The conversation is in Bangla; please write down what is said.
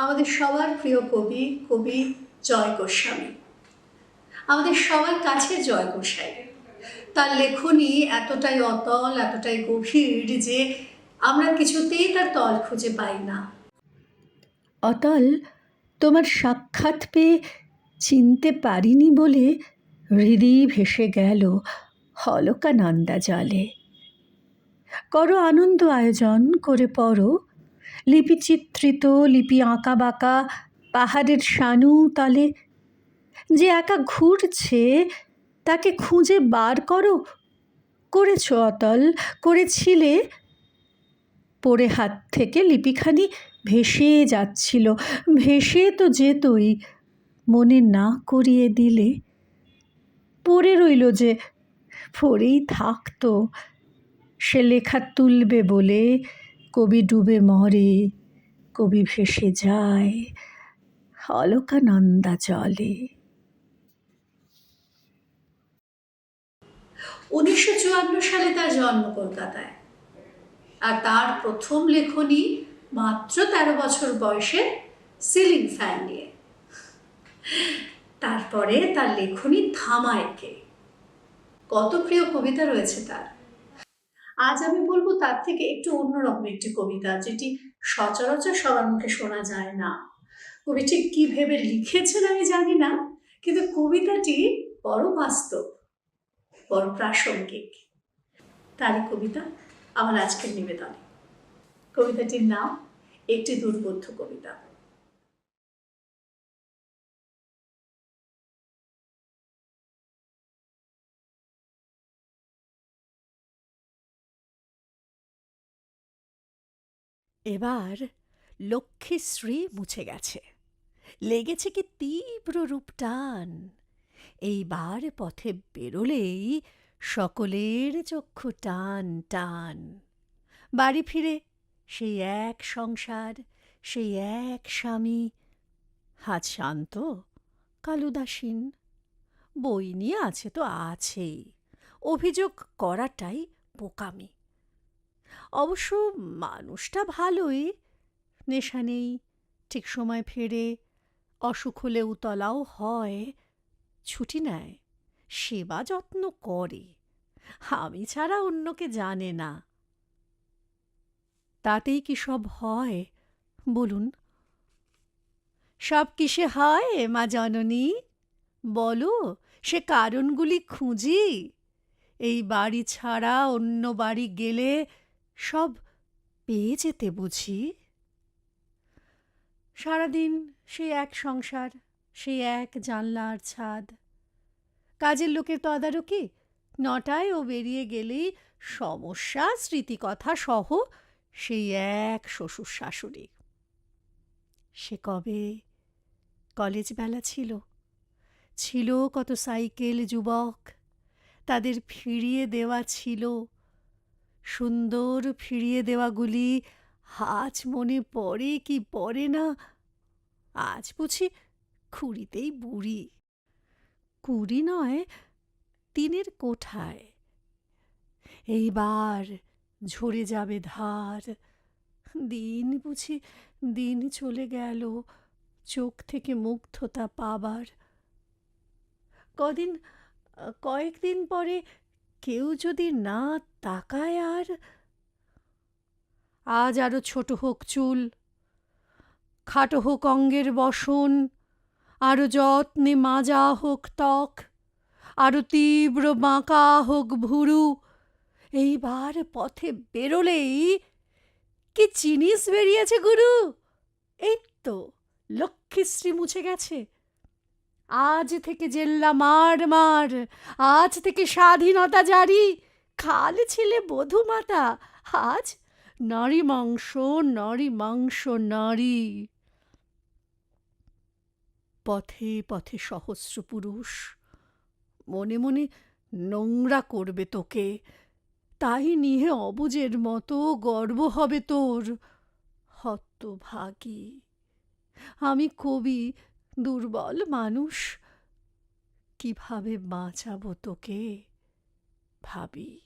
আমাদের সবার প্রিয় কবি কবি জয় গোস্বামী। আমাদের সবার কাছে জয় গোসাই তার লেখনী এতটাই অতল, এতটাই গভীর যে আমরা কিছুতেই তার তল খুঁজে পাই না। অতল, তোমার সাক্ষাৎ পেয়ে চিনতে পারিনি বলে হৃদয় ভেসে গেল হলকানন্দা জলে। করো আনন্দ আয়োজন, করে পড়ো লিপি চিত্রিত লিপি আঁকা বাঁকা, পাহাড়ের শানু তলে। যে একা ঘুরছে, তাকে খুঁজে বার করো। করেছ অতল, করেছিলে। পড়ে হাত থেকে লিপিখানি ভেসে যাচ্ছিল। ভেসে তো যেতই, মনে না করিয়ে দিলে। পড়ে রইল যে, পড়েই থাকতো। সে লেখা তুলবে বলে কবি ডুবে মরে, কবি ভেসে যায় অলকানন্দা জলে। উনিশশো চুয়ান্ন সালে তার জন্ম কলকাতায়। আর তার প্রথম লেখনী মাত্র তেরো বছর বয়সে সিলিং ফ্যান নিয়ে। তারপরে তার লেখনী থামায়কে কত প্রিয় কবিতা রয়েছে তার। আজ আমি বলব তার থেকে একটু অন্যরকম একটি কবিতা, যেটি সচরাচর সবার মুখে শোনা যায় না। কবিটি কি ভেবে লিখেছেন আমি জানি না, কিন্তু কবিতাটি বড় বাস্তব, বড় প্রাসঙ্গিক। তারই কবিতা আমার আজকের নিবেদনে। কবিতাটির নাম, একটি দুর্বোধ্য কবিতা। এবার লক্ষ্মীশ্রী মুছে গেছে। লেগেছে কি তীব্র রূপ টান এইবার পথে বেরোলেই সকলের চক্ষু টান টান। বাড়ি ফিরে সেই এক সংসার, সেই এক স্বামী। হাত শান্ত, কাল উদাসীন বই নিয়ে আছে তো আছেই। অভিযোগ করাটাই বোকামি। অবশ্য মানুষটা ভালোই। নেশা নেই, ঠিক সময় ফেরে, অসুখ হলে উতলাও হয়, ছুটি নেয়, সেবা যত্ন করে। আমি ছাড়া অন্যকে জানে না। তাতেই কি সব হয়? বলুন। সব কিসে হয়, মা জননী? বলো, সে কারণগুলি খুঁজি। এই বাড়ি ছাড়া অন্য বাড়ি গেলে সব পেয়ে যেতে বুঝি। সারাদিন সেই এক সংসার, সেই এক জানলার ছাদ। কাজের লোকের তদারকি নটায় ও বেরিয়ে গেলেই সমস্যা, স্মৃতিকথা সহ সেই এক শ্বশুর শাশুড়ি সে কবে? কলেজ বেলা ছিল। ছিল কত সাইকেল, যুবক। তাদের ফিরিয়ে দেওয়া ছিল। সুন্দর ফিরিয়ে দেওয়াগুলি আজ মনে পড়ে কি পড়ে না? আজ বুঝি খুঁড়িতেই বুড়ি। কুড়ি নয়, তিনের কোঠায়। এইবার ঝরে যাবে ধার। দিন বুঝি, দিন চলে গেল, চোখ থেকে মুগ্ধতা পাবার। কদিন, কয়েকদিন পরে কেউ যদি না তাকায় আর? আজ আরও ছোট হোক চুল, খাটো হোক অঙ্গের বসন, আরও যত্নে মাজা হোক ত্বক, আরও তীব্র বাঁকা হোক ভুরু, এইবার পথে বেরোলেই কি জিনিস বেরিয়েছে, গুরু? এই তো লক্ষ্মীশ্রী মুছে গেছে। আজ থেকে জেল্লা মার মার, আজ থেকে স্বাধীনতা জারি। খাল ছেলে বধূমাতা আজ নারী মাংস নারী মাংস, নারী। পথে পথে সহস্র পুরুষ, মনে মনে নোংরা করবে তোকে। তাই নিয়ে অবুজের মতো গর্ব হবে তোর। হতভাগী, আমি কবি দুর্বল মানুষ। কীভাবে বাঁচাবো তোকে? ভাবি।